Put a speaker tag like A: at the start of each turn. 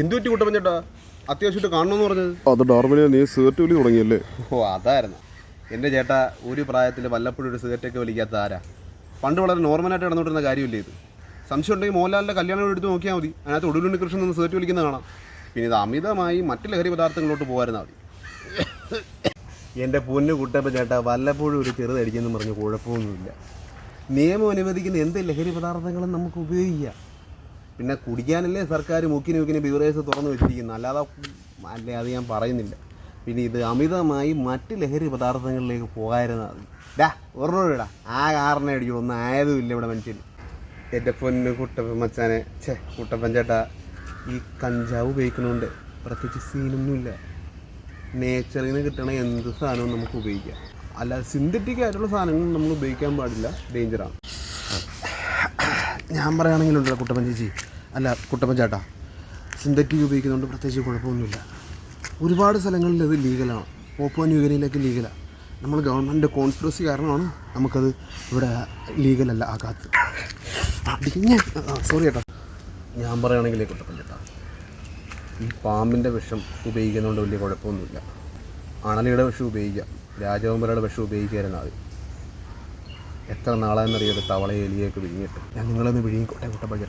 A: എന്തു പറ്റി കുട്ടപ്പൻ ചേട്ടാ അത്യാവശ്യമായിട്ട് കാണണമെന്ന് പറഞ്ഞത്?
B: അത് ഡോർമലിനെ നീ സിഗരറ്റ് വലി തുടങ്ങിയല്ലേ?
A: ഓ അതായിരുന്നു. എന്റെ ചേട്ടാ ഒരു പ്രായത്തിൽ വല്ലപ്പോഴും ഒരു സിഗരറ്റൊക്കെ വലിക്കാത്ത ആരാ? പണ്ട് വളരെ നോർമലായിട്ട് നടന്നുകൊണ്ടിരുന്ന കാര്യമില്ല ഇത്? സംശയം ഉണ്ടെങ്കിൽ മോഹൻലാലിന്റെ കല്യാണം എടുത്ത് നോക്കിയാൽ മതി. അതിനകത്ത് ഒടുവിലുണ്ണി കൃഷ്ണൻ നിന്ന് സിഗരറ്റ് വലിക്കുന്ന കാണാം. പിന്നെ ഇത് അമിതമായി മറ്റു ലഹരി പദാർത്ഥങ്ങളിലോട്ട് പോകാതിരുന്നാൽ മതി. എന്റെ പൊന്ന് കുട്ടപ്പൻ ചേട്ടാ വല്ലപ്പോഴും ഒരു ചെറുതടിക്കുന്നു പറഞ്ഞ് കുഴപ്പമൊന്നുമില്ല. നിയമം അനുവദിക്കുന്ന എന്ത് ലഹരി പദാർത്ഥങ്ങളും നമുക്ക് ഉപയോഗിക്കാം? പിന്നെ കുടിക്കാനല്ലേ സർക്കാർ മുക്കിന് മുക്കിന് ബിവറേജ് തുറന്നു വെച്ചിരിക്കുന്നത് അല്ലാതെ അല്ലേ അത് ഞാൻ പറയുന്നില്ല. പിന്നെ ഇത് അമിതമായി മറ്റ് ലഹരി പദാർത്ഥങ്ങളിലേക്ക് പോകാതിരുന്ന ഡാ ഒരുടാ ആ കാറിനെ അടിക്കും ഒന്നും ആയതും ഇല്ല ഇവിടെ മനുഷ്യൻ എന്റെ പൊന്ന് കുട്ടപ്പൻ മച്ചാനെ. ഛേ കുട്ടപ്പൻ ചേട്ടാ ഈ കഞ്ചാവ് ഉപയോഗിക്കുന്നതുകൊണ്ട് പ്രത്യേകിച്ച് സീനൊന്നുമില്ല. നേച്ചറിൽ നിന്ന് കിട്ടണ എന്ത് സാധനവും നമുക്ക് ഉപയോഗിക്കാം. അല്ല സിന്തറ്റിക് ആയിട്ടുള്ള സാധനങ്ങൾ നമ്മൾ ഉപയോഗിക്കാൻ പാടില്ല. ഡേഞ്ചറാണ് ഞാൻ പറയുകയാണെങ്കിലുണ്ടല്ലോ കുട്ടപ്പൻ ചേച്ചി. അല്ല കുട്ടപ്പൻ ചേട്ടാ സിന്തറ്റിക് ഉപയോഗിക്കുന്നതുകൊണ്ട് പ്രത്യേകിച്ച് കുഴപ്പമൊന്നുമില്ല. ഒരുപാട് സ്ഥലങ്ങളിൽ ഇത് ലീഗലാണ്. പോപ്പോ ന്യൂഗനിയിലേക്ക് ലീഗലാണ് നമ്മൾ ഗവൺമെന്റ് കോൺസ്പിറസി കാരണമാണ് നമുക്കത് ഇവിടെ ലീഗലല്ല ആകാത്തത്. സോറി ചേട്ടാ. ഞാൻ പറയുകയാണെങ്കിൽ കുട്ടപ്പൻ ഈ പാമ്പിന്റെ വിഷം ഉപയോഗിക്കുന്നതുകൊണ്ട് വലിയ കുഴപ്പമൊന്നുമില്ല. അണലിയുടെ വിഷം ഉപയോഗിക്കാം രാജകുമാരയുടെ വിഷം ഉപയോഗിക്കാതിരുന്നാൽ ആദ്യം. എത്ര നാളായെന്നറിയാതെ തവള എലിയൊക്കെ വിഴുങ്ങിയിട്ട്. ഞാൻ നിങ്ങളൊന്ന് വിഴുങ്ങിക്കോട്ടെ കുട്ടപ്പൻ